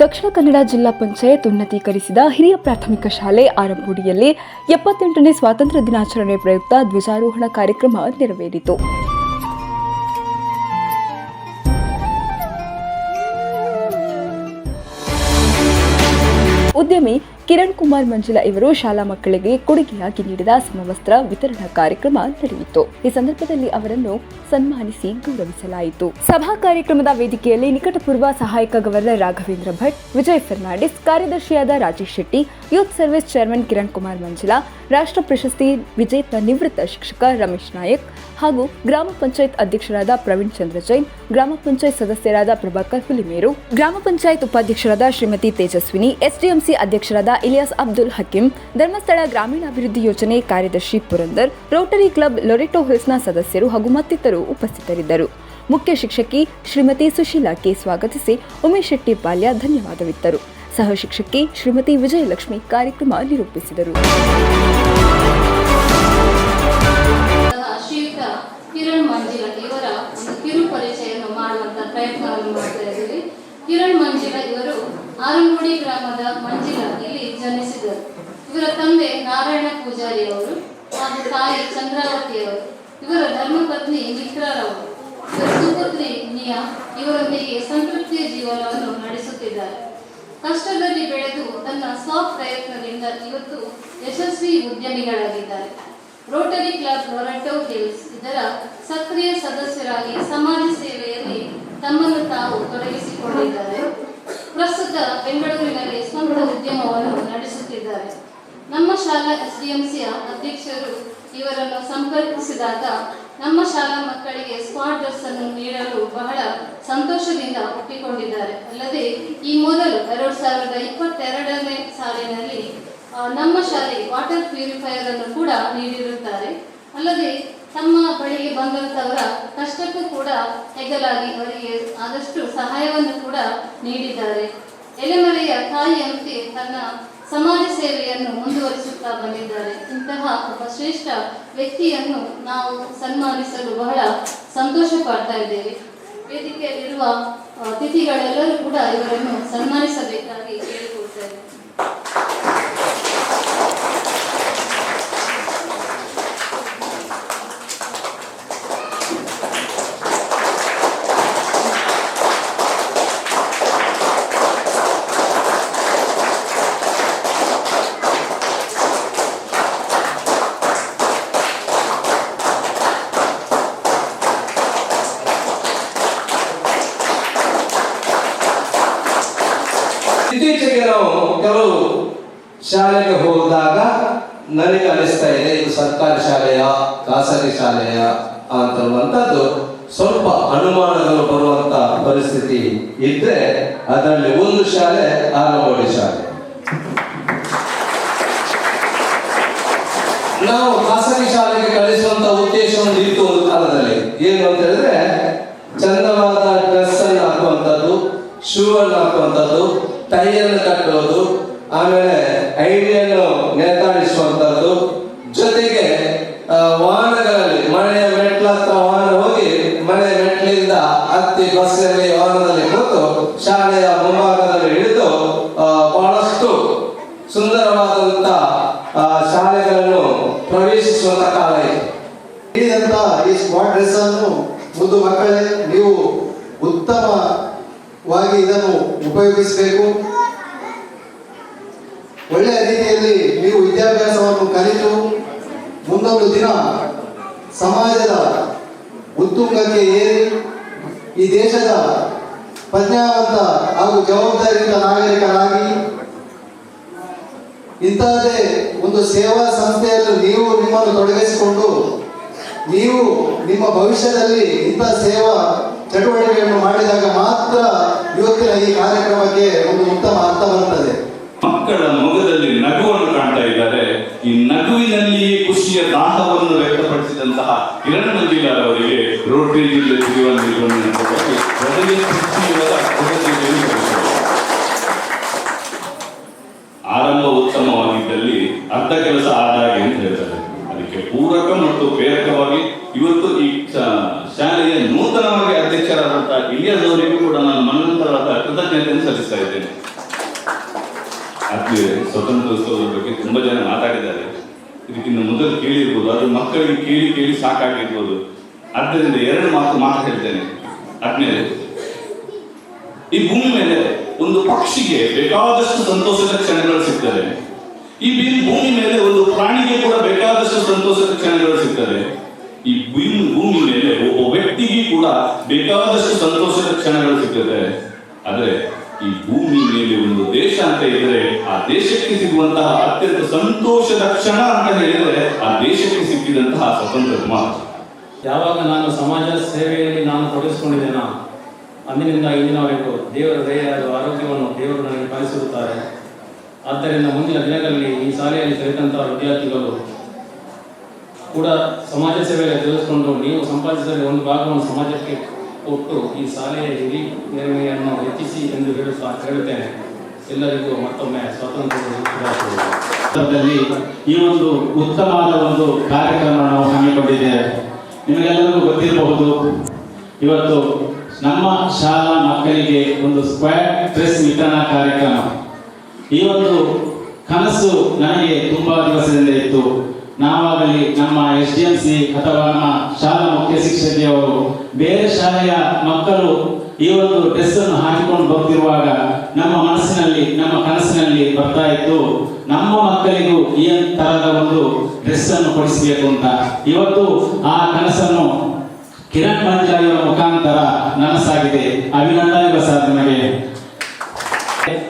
ದಕ್ಷಿಣ ಕನ್ನಡ ಜಿಲ್ಲಾ ಪಂಚಾಯತ್ ಉನ್ನತೀಕರಿಸಿದ ಹಿರಿಯ ಪ್ರಾಥಮಿಕ ಶಾಲೆ ಆರಂಭುಡಿಯಲ್ಲಿ ಎಪ್ಪತ್ತೆಂಟನೇ ಸ್ವಾತಂತ್ರ್ಯ ದಿನಾಚರಣೆ ಪ್ರಯುಕ್ತ ಧ್ವಜಾರೋಹಣ ಕಾರ್ಯಕ್ರಮ ನೆರವೇರಿತು. ಉದ್ಯಮಿ ಕಿರಣ್ ಕುಮಾರ್ ಮಂಜುಲಾ ಇವರು ಶಾಲಾ ಮಕ್ಕಳಿಗೆ ಕೊಡುಗೆಯಾಗಿ ನೀಡಿದ ಸಮವಸ್ತ್ರ ವಿತರಣಾ ಕಾರ್ಯಕ್ರಮ ನಡೆಯಿತು. ಈ ಸಂದರ್ಭದಲ್ಲಿ ಅವರನ್ನು ಸನ್ಮಾನಿಸಿ ಗೌರವಿಸಲಾಯಿತು. ಸಭಾ ಕಾರ್ಯಕ್ರಮದ ವೇದಿಕೆಯಲ್ಲಿ ನಿಕಟಪೂರ್ವ ಸಹಾಯಕ governor Raghavendra Bhat, Vijay Fernandes, ಕಾರ್ಯದರ್ಶಿಯಾದ Rajesh Shetty, youth service chairman Kiran Kumar Manjula, ರಾಷ್ಟ್ರ ಪ್ರಶಸ್ತಿ ವಿಜೇತ ನಿವೃತ್ತ ಶಿಕ್ಷಕ ರಮೇಶ್ ನಾಯಕ್ ಹಾಗೂ ಗ್ರಾಮ ಪಂಚಾಯತ್ ಅಧ್ಯಕ್ಷರಾದ ಪ್ರವೀಣ್ ಚಂದ್ರ ಜೈನ್, ಗ್ರಾಮ ಪಂಚಾಯತ್ ಸದಸ್ಯರಾದ ಪ್ರಭಾಕರ್ ಹುಲಿಮೇರು, ಗ್ರಾಮ ಪಂಚಾಯತ್ ಉಪಾಧ್ಯಕ್ಷರಾದ ಶ್ರೀಮತಿ ತೇಜಸ್ವಿನಿ, ಎಸ್ಡಿಎಂಸಿ ಅಧ್ಯಕ್ಷರಾದ ಇಲಿಯಾಸ್ ಅಬ್ದುಲ್ ಹಕೀಂ, ಧರ್ಮಸ್ಥಳ ಗ್ರಾಮೀಣಾಭಿವೃದ್ಧಿ ಯೋಜನೆ ಕಾರ್ಯದರ್ಶಿ ಪುರಂದರ್, ರೋಟರಿ ಕ್ಲಬ್ ಲೊರೆಟೊ ಹಿಲ್ಸ್ನ ಸದಸ್ಯರು ಹಾಗೂ ಮತ್ತಿತರರು ಉಪಸ್ಥಿತರಿದ್ದರು. ಮುಖ್ಯ ಶಿಕ್ಷಕಿ ಶ್ರೀಮತಿ ಸುಶೀಲಾ ಕೆ ಸ್ವಾಗತಿಸಿ ಉಮೇಶ್ ಶೆಟ್ಟಿ ಪಾಲ್ಯ ಧನ್ಯವಾದವಿತ್ತರು. ಸಹ ಶಿಕ್ಷಕಿ ಶ್ರೀಮತಿ ವಿಜಯಲಕ್ಷ್ಮಿ ಕಾರ್ಯಕ್ರಮ ನಿರೂಪಿಸಿದರು. ಕಿರಣ್ ಮಂಜಿಲ ಇವರ ಕಿರು ಪರಿಚಯವನ್ನು ಮಾಡುವಂತ ಪ್ರಯತ್ನವನ್ನು ಮಾಡ್ತಾ ಕಿರಣ್ ಇವರು ಆರಂಗೋಡಿ ಗ್ರಾಮದ ಮಂಜಿಲಾ ಇಲ್ಲಿ ಜನಿಸಿದರು. ಇವರ ತಂದೆ ನಾರಾಯಣ ಪೂಜಾರಿ ಅವರು ಹಾಗೂ ತಾಯಿ ಚಂದ್ರಾವತಿ ಅವರು. ಇವರ ಧರ್ಮಪತ್ನಿ ಮಿತ್ರರವರು ಇವರ ಸುಪುತ್ರಿ ನಿಯಾ ಇವರೊಂದಿಗೆ ಸಂತೃಪ್ತಿಯ ಜೀವನವನ್ನು ನಡೆಸುತ್ತಿದ್ದಾರೆ. ಕಷ್ಟದಲ್ಲಿ ಬೆಳೆದು ತನ್ನ ಸ್ವ ಪ್ರಯತ್ನದಿಂದ ಇವತ್ತು ಯಶಸ್ವಿ ಉದ್ಯಮಿಗಳಾಗಿದ್ದಾರೆ. ರೋಟರಿ ಕ್ಲಬ್ ಲೊರೆಟೋ ಹಿಲ್ಸ್ ಇದರ ಸಕ್ರಿಯ ಸದಸ್ಯರಾಗಿ ಸಮಾಜ ಸೇವೆಯಲ್ಲಿ ತಮ್ಮನ್ನು ತಾವು ತೊಡಗಿಸಿಕೊಂಡಿದ್ದಾರೆ. ಪ್ರಸ್ತುತ ಬೆಂಗಳೂರಿನಲ್ಲಿ ಸ್ವಂತ ಉದ್ಯಮವನ್ನು ನಡೆಸುತ್ತಿದ್ದಾರೆ. ನಮ್ಮ ಶಾಲಾ ಎಸ್ಡಿಎಂಸಿಯ ಅಧ್ಯಕ್ಷರು ಇವರನ್ನು ಸಂಪರ್ಕಿಸಿದಾಗ ನಮ್ಮ ಶಾಲಾ ಮಕ್ಕಳಿಗೆ ಸ್ಮಾರ್ಟ್ ಡ್ರೆಸ್ ಅನ್ನು ನೀಡಲು ಬಹಳ ಸಂತೋಷದಿಂದ ಒಪ್ಪಿಕೊಂಡಿದ್ದಾರೆ. ಅಲ್ಲದೆ, ಈ ಮೊದಲು ಎರಡು ಸಾವಿರದ ಇಪ್ಪತ್ತೆರಡನೇ ಸಾಲಿನಲ್ಲಿ ನಮ್ಮ ಶಾಲೆ ವಾಟರ್ ಪ್ಯೂರಿಫೈಯರ್ ಅನ್ನು ಕೂಡ ನೀಡಿರುತ್ತಾರೆ. ಅಲ್ಲದೆ, ತಮ್ಮ ಬಳಿಗೆ ಬಂದಂತವರ ಕಷ್ಟಕ್ಕೂ ಕೂಡ ಹೆಗಲಾಗಿ ಅವರಿಗೆ ಆದಷ್ಟು ಸಹಾಯವನ್ನು ಕೂಡ ನೀಡಿದ್ದಾರೆ. ಎಲೆಮರೆಯ ತಾಯಿಯಂತೆ ತನ್ನ ಸಮಾಜ ಸೇವೆಯನ್ನು ಮುಂದುವರಿಸುತ್ತಾ ಬಂದಿದ್ದಾರೆ. ಇಂತಹ ಒಬ್ಬ ಶ್ರೇಷ್ಠ ವ್ಯಕ್ತಿಯನ್ನು ನಾವು ಸನ್ಮಾನಿಸಲು ಬಹಳ ಸಂತೋಷ ಪಡ್ತಾ ಇದ್ದೇವೆ. ವೇದಿಕೆಯಲ್ಲಿರುವ ಅತಿಥಿಗಳೆಲ್ಲರೂ ಕೂಡ ಇವರನ್ನು ಸನ್ಮಾನಿಸಬೇಕಾಗಿ ಇತ್ತೀಚೆಗೆ ನಾವು ಕೆಲವು ಶಾಲೆಗೆ ಹೋದಾಗ ನನಗೆ ಅನಿಸ್ತಾ ಇದೆ, ಇದು ಸರ್ಕಾರಿ ಶಾಲೆಯ, ಖಾಸಗಿ ಶಾಲೆಯ ಅಂತನ್ನುವಂಥದ್ದು ಸ್ವಲ್ಪ ಅನುಮಾನಗಳು ಬರುವಂತ ಪರಿಸ್ಥಿತಿ ಇದ್ರೆ ಅದರಲ್ಲಿ ಒಂದು ಶಾಲೆ ಆಲಗೋಡಿ ಶಾಲೆ. ನಾವು ಖಾಸಗಿ ಶಾಲೆಗೆ ಕಳಿಸುವಂತ ಉದ್ದೇಶ ಒಂದು ಇತ್ತು ಒಂದು ಕಾಲದಲ್ಲಿ. ಏನು ಅಂತ ಹೇಳಿದ್ರೆ, ಚಂದವಾದ ಡ್ರೆಸ್ ಅನ್ನು ಹಾಕುವಂಥದ್ದು ಶೂ ಅನ್ನು ಹಾಕುವಂಥದ್ದು ಟೈ ಕಟ್ಟೋದು ಆಮೇಲೆ ಐಡಿಯನ್ನು ನೇತಾಡಿಸುವಂಥದ್ದು. ಜೊತೆಗೆ ವಾಹನಗಳಲ್ಲಿ, ಮನೆಯ ಮೆಟ್ಲ ವಾಹನ ಹೋಗಿ ಮನೆಯ ಮೆಟ್ಲಿಂದ ಹತ್ತಿ ಬಸ್ಸಲ್ಲಿ ವಾಹನದಲ್ಲಿ ಕೂತು ಶಾಲೆಯ ಮುಂಭಾಗದಲ್ಲಿ ಇಳಿದು ಬಹಳಷ್ಟು ಸುಂದರವಾದಂತ ಶಾಲೆಗಳನ್ನು ಪ್ರವೇಶಿಸುವಂತ ಕಾಲ ಇದೆ. ಈ ಸ್ಮಾರ್ಟ್ ಡ್ರೆಸ್ ಅನ್ನು ಮುದ್ದು ಮಕ್ಕಳೇ, ನೀವು ಉತ್ತಮವಾಗಿ ಇದನ್ನು ಉಪಯೋಗಿಸಬೇಕು. ಒಳ್ಳೆಯ ರೀತಿಯಲ್ಲಿ ನೀವು ವಿದ್ಯಾಭ್ಯಾಸವನ್ನು ಕಲಿತು ಮುಂದೊಂದು ದಿನ ಸಮಾಜದ ಉತ್ತುಂಗಕ್ಕೆ ಏರಿ ಈ ದೇಶದ ಪ್ರಜ್ಞಾವಂತ ಹಾಗೂ ಜವಾಬ್ದಾರಿಯುತ ನಾಗರಿಕರಾಗಿ ಇಂತಹದೇ ಒಂದು ಸೇವಾ ಸಂಸ್ಥೆಯಲ್ಲಿ ನೀವು ನಿಮ್ಮನ್ನು ತೊಡಗಿಸಿಕೊಂಡು ನೀವು ನಿಮ್ಮ ಭವಿಷ್ಯದಲ್ಲಿ ಇಂಥ ಸೇವಾ ಚಟುವಟಿಕೆಯನ್ನು ಮಾಡಿದಾಗ ಮಾತ್ರ ಇವತ್ತಿನ ಈ ಕಾರ್ಯಕ್ರಮಕ್ಕೆ ಒಂದು ಉತ್ತಮ ಅರ್ಥ ಬರುತ್ತದೆ. ಮಕ್ಕಳ ಮುಖದಲ್ಲಿ ನಗುವನ್ನು ಕಾಣ್ತಾ ಇದ್ದಾರೆ. ಈ ನಗುವಿನಲ್ಲಿ ಖುಷಿಯ ದಾಹವನ್ನು ವ್ಯಕ್ತಪಡಿಸಿದಂತಹ ಕಿರಣ್ ಮಂಜಿಲಾರ್ ಅವರಿಗೆ ರೋಟರಿ ಜಿಲ್ಲೆ ಆರಂಭ ಉತ್ತಮವಾಗಿದ್ದಲ್ಲಿ ಅರ್ಧ ಕೆಲಸ ಆದಾಯ ಅಧ್ಯಕ್ಷರಾದಂತಹ ಇಲಿಯಾಸ್ ಕೂಡ ನಾನು ಮನಂತರವಾದ ಕೃತಜ್ಞತೆಯನ್ನು ಸಲ್ಲಿಸ್ತಾ ಇದ್ದೇನೆ. ಆತ್ಮೀಯ ಸ್ವತಂತ್ರೋತ್ಸವದ ಬಗ್ಗೆ ತುಂಬಾ ಜನ ಮಾತಾಡಿದ್ದಾರೆ. ಇದಕ್ಕಿಂತ ಮೊದಲು ಕೇಳಿರ್ಬೋದು ಅದು ಮಕ್ಕಳಿಗೆ ಕೇಳಿ ಕೇಳಿ ಸಾಕಾಗಿರ್ಬೋದು. ಆದ್ದರಿಂದ ಎರಡು ಮಾತು ಮಾತು ಹೇಳ್ತೇನೆ. ಆದ್ಮೇಲೆ ಈ ಭೂಮಿ ಮೇಲೆ ಒಂದು ಪಕ್ಷಿಗೆ ಬೇಕಾದಷ್ಟು ಸಂತೋಷದ ಕ್ಷಣಗಳು ಸಿಗ್ತವೆ. ಈ ಭೂಮಿ ಮೇಲೆ ಒಂದು ಪ್ರಾಣಿಗೆ ಕೂಡ ಬೇಕಾದಷ್ಟು ಸಂತೋಷದ ಕ್ಷಣಗಳು ಸಿಗ್ತವೆ. ಈ ಭೂಮಿ ಮೇಲೆ ಒಬ್ಬ ವ್ಯಕ್ತಿಗೆ ಕೂಡ ಬೇಕಾದಷ್ಟು ಸಂತೋಷದ ಕ್ಷಣಗಳು ಸಿಗುತ್ತೆ ಆದರೆ ಈ ಭೂಮಿ ಮೇಲೆ ಒಂದು ದೇಶ ಅಂತ ಇದ್ರೆ ಆ ದೇಶಕ್ಕೆ ಸಿಗುವಂತಹ ಅತ್ಯಂತ ಸಂತೋಷದ ಕ್ಷಣ ಅಂತ ಹೇಳಿದ್ರೆ ಆ ದೇಶಕ್ಕೆ ಸಿಕ್ಕಿದಂತಹ ಸ್ವತಂತ್ರ ಮಾತು ಯಾವಾಗ ನಾನು ಸಮಾಜ ಸೇವೆಯಲ್ಲಿ ನಾನು ತೊಡಗಿಸಿಕೊಂಡಿದ್ದೇನ, ಅಂದಿನಿಂದ ಇಂದಿನವರೆಗೂ ದೇವರ ದಯೆಯಾದ ಆರೋಗ್ಯವನ್ನು ದೇವರು ನನಗೆ ಪಾಲಿಸಿರುತ್ತಾರೆ. ಆದ್ದರಿಂದ ಮುಂದಿನ ದಿನಗಳಲ್ಲಿ ಈ ಶಾಲೆಯಲ್ಲಿ ಕಲಿತಂತಹ ವಿದ್ಯಾರ್ಥಿಗಳು ಕೂಡ ಸಮಾಜ ಸೇವೆಯಲ್ಲಿ ತಿಳಿಸ್ಕೊಂಡು ನೀವು ಸಂಪಾದಿಸಿದ ಒಂದು ಭಾಗವನ್ನು ಸಮಾಜಕ್ಕೆ ಕೊಟ್ಟು ಈ ಶಾಲೆಯ ಹಿರಿ ಹೆಚ್ಚಿಸಿ ಎಂದು ಹೇಳುತ್ತಾ ಹೇಳುತ್ತೇನೆ. ಎಲ್ಲರಿಗೂ ಮತ್ತೊಮ್ಮೆ ಸ್ವಾತಂತ್ರ್ಯ ಶುಭಾಶಯಗಳು. ಸಂದರ್ಭದಲ್ಲಿ ಈ ಒಂದು ಉತ್ತಮವಾದ ಒಂದು ಕಾರ್ಯಕ್ರಮ ನಾವು ಹಮ್ಮಿಕೊಂಡಿದ್ದೇವೆ. ನಿಮಗೆಲ್ಲರಿಗೂ ಗೊತ್ತಿರಬಹುದು, ಇವತ್ತು ನಮ್ಮ ಶಾಲಾ ಮಕ್ಕಳಿಗೆ ಒಂದು ಸ್ಕ್ವೇರ್ ಡ್ರೆಸ್ ವಿತರಣಾ ಕಾರ್ಯಕ್ರಮ. ಈ ಒಂದು ಕನಸು ನನಗೆ ತುಂಬಾ ದಿವಸದಿಂದ ಇತ್ತು. ನಾವಾಗಲಿ ನಮ್ಮ ಎಸ್ ಡಿ ಎಂ ಸಿ ಅಥವಾ ನಮ್ಮ ಶಾಲಾ ಮುಖ್ಯ ಶಿಕ್ಷಕಿಯವರು ಬೇರೆ ಶಾಲೆಯ ಮಕ್ಕಳು ಈ ಒಂದು ಡ್ರೆಸ್ ಅನ್ನು ಹಾಕಿಕೊಂಡು ಬರ್ತಿರುವಾಗ ನಮ್ಮ ಮನಸ್ಸಿನಲ್ಲಿ, ನಮ್ಮ ಕನಸಿನಲ್ಲಿ ಬರ್ತಾ ಇತ್ತು. ನಮ್ಮ ಮಕ್ಕಳಿಗೂ ಈ ತರಹದ ಒಂದು ಡ್ರೆಸ್ ಅನ್ನು ಕೊಡಿಸಬೇಕು ಅಂತ. ಇವತ್ತು ಆ ಕನಸನ್ನು ಕಿರಣ್ ಮಂಜಾರಿ ಅವರ ಮುಖಾಂತರ ನನಸಾಗಿದೆ. ಅಭಿನಂದನೆಗಳು ಸರ್ ನಿಮಗೆ.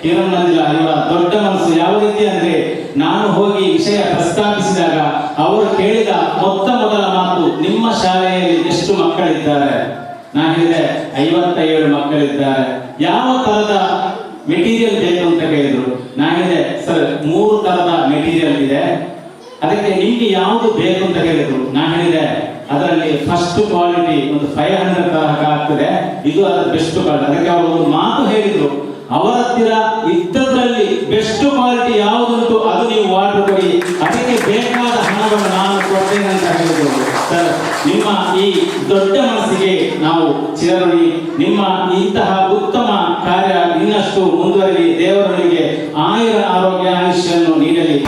ಕಿರಣ್ ಮಂಜಿಲ ಇವರ ದೊಡ್ಡ ಮನಸ್ಸು ಯಾವ ರೀತಿ ಅಂದ್ರೆ ನಾನು ಹೋಗಿ ವಿಷಯ ಪ್ರಸ್ತಾಪಿಸಿದಾಗ ಅವರು ಕೇಳಿದ ಮೊತ್ತ ಮೊದಲ ಮಾತು, ನಿಮ್ಮ ಶಾಲೆಯಲ್ಲಿ ಎಷ್ಟು ಮಕ್ಕಳಿದ್ದಾರೆ? ನಾನು ಹೇಳಿದೆ ಐವತ್ತ ಏಳು ಮಕ್ಕಳಿದ್ದಾರೆ. ಯಾವ ತರದ ಮೆಟೀರಿಯಲ್ ಬೇಕು ಅಂತ ಕೇಳಿದ್ರು. ನಾನು ಹೇಳಿದೆ, ಸರ್, ಮೂರು ತರದ ಮೆಟೀರಿಯಲ್ ಇದೆ. ಅದಕ್ಕೆ ನಿಮ್ಗೆ ಯಾವುದು ಬೇಕು ಅಂತ ಕೇಳಿದ್ರು. ನಾನು ಹೇಳಿದೆ, ಅದರಲ್ಲಿ ಫಸ್ಟ್ ಕ್ವಾಲಿಟಿ ಒಂದು ಫೈವ್ ಹಂಡ್ರೆಡ್ ತರಹ ಆಗ್ತದೆ. ಇದು ಅದರ ಬೆಸ್ಟ್ ಕ್ವಾಲಿಟಿ ಅದಕ್ಕೆ ಅವರು ಒಂದು ಮಾತು ಹೇಳಿದ್ರು. ಅವರ ಹತ್ತಿರ ಇದ್ದದ್ರಲ್ಲಿ ಬೆಸ್ಟ್ ಕ್ವಾಲಿಟಿ ಯಾವುದುಂಟು ಅದು ನೀವು ವಾಟರ್ ಕೊಡಿ. ಅದಕ್ಕೆ ಬೇಕಾದ ಹಣವನ್ನು ನಾನು ಕೊಡ್ತೇನೆ ಅಂತ ಹೇಳಿದ್ರು. ಸರ್, ನಿಮ್ಮ ಈ ದೊಡ್ಡ ಮನಸ್ಸಿಗೆ ನಾವು ಚಿರಋಣಿ. ನಿಮ್ಮ ಇಂತಹ ಉತ್ತಮ ಕಾರ್ಯ ಇನ್ನಷ್ಟು ಮುಂದುವರಿ ದೇವರೊಳಗೆ ಆಯುರ ಆರೋಗ್ಯ ಆಯುಷ್ಯನ್ನು ನೀಡಲಿ.